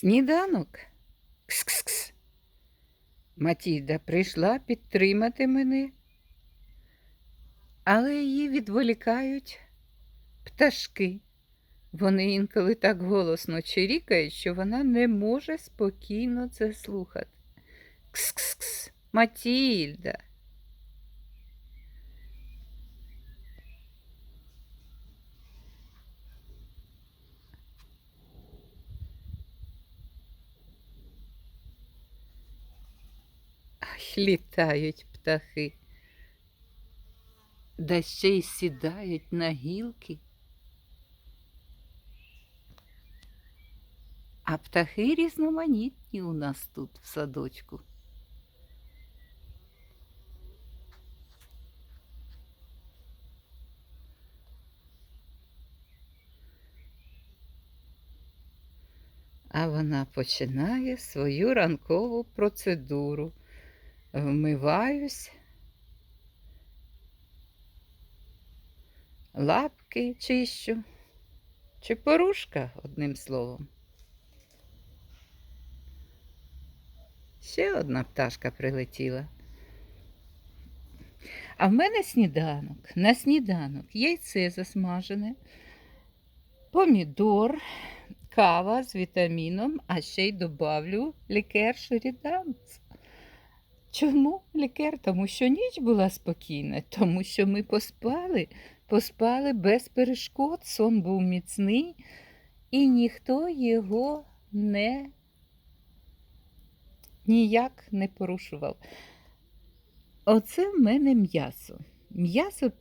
Сніданок. Кс-кс-кс. Матільда прийшла підтримати мене, але її відволікають пташки. Вони інколи так голосно чирікають, що вона не може спокійно це слухати. Кс-кс-кс. Матільда. Літають птахи. Да ще й сідають на гілки. А птахи різноманітні у нас тут в садочку. А вона починає свою ранкову процедуру. Вмиваюсь, лапки чищу, чепорушка, одним словом. Ще одна пташка прилетіла. А в мене сніданок. На сніданок яйце засмажене, помідор, кава з вітаміном, а ще й добавлю лікер Шеріданс. Чому лікер? Тому що ніч була спокійна, тому що ми поспали, поспали без перешкод, сон був міцний, і ніхто його не ніяк не порушував. Оце в мене м'ясо. М'ясо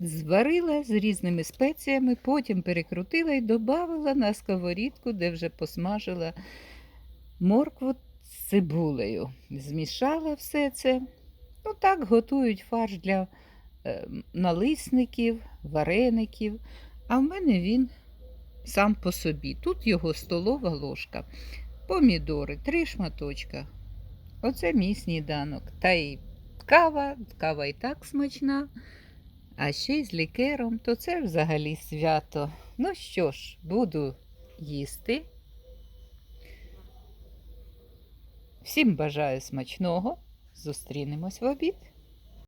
зварила з різними спеціями, потім перекрутила і додавала на сковорідку, де вже посмажила моркву з цибулею. Змішала все це. Ну так готують фарш для е, налисників, вареників. А в мене він сам по собі. Тут його столова ложка, помідори, три шматочка. Оце мій сніданок. Та й кава, кава і так смачна. А ще й з лікером, то це взагалі свято. Ну що ж, буду їсти. Всім бажаю смачного. Зустрінемось в обід.